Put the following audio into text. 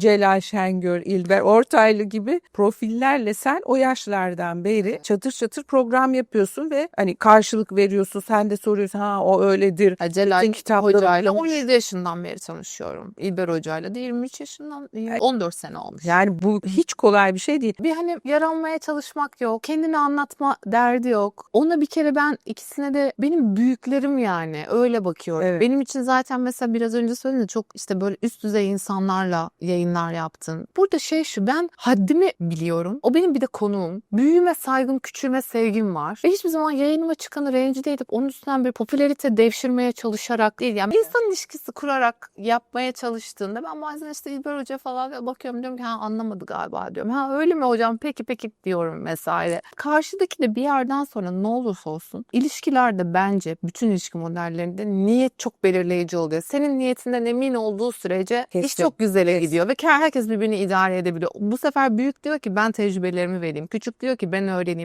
Celal Şengör, İlber Ortaylı gibi profillerle sen o yaşlardan beri çatır çatır program yapıyorsun ve hani karşılık veriyorsun. Sen de soruyorsun ha o öyledir. Ya Celal Hoca'yla okumuş. 17 yaşından beri tanışıyorum. İlber Hoca'yla da 23 yaşından 14 sene olmuş. Yani bu hiç kolay bir şey değil. Bir hani yaranmaya çalışmak yok. Kendini anlatma derdi yok. Ona bir kere ben ikisine de benim büyüklerim yani öyle bakıyorum. Evet. Benim için zaten mesela biraz önce söyledim de çok işte böyle üst düzey insanlarla yayınlar yaptın. Burada şey şu ben haddimi biliyorum. O benim bir de konuğum. Büyüme saygım, küçülme sevgim var. Ve hiçbir zaman yayınıma çıkanı rencide edip onun üstünden bir popülerite devşirmeye çalışarak değil. Yani insan ilişkisi kurarak yapmaya çalıştığında ben bazen işte İlber Hoca falan bakıyorum diyorum ki ha anlamadı galiba diyorum. Ha öyle mi hocam peki peki diyorum vesaire. Karşıdaki de bir yerden sonra ne olursa olsun ilişkilerde bence bütün ilişki modellerinde niyet çok belirleyici oluyor. Senin niyetinden emin olduğu sürece iş Kesin. çok güzele gidiyor ve herkes birbirini idare edebiliyor. Bu sefer büyük diyor ki ben tecrübelerimi vereyim. Küçük diyor ki ben öğreneyim.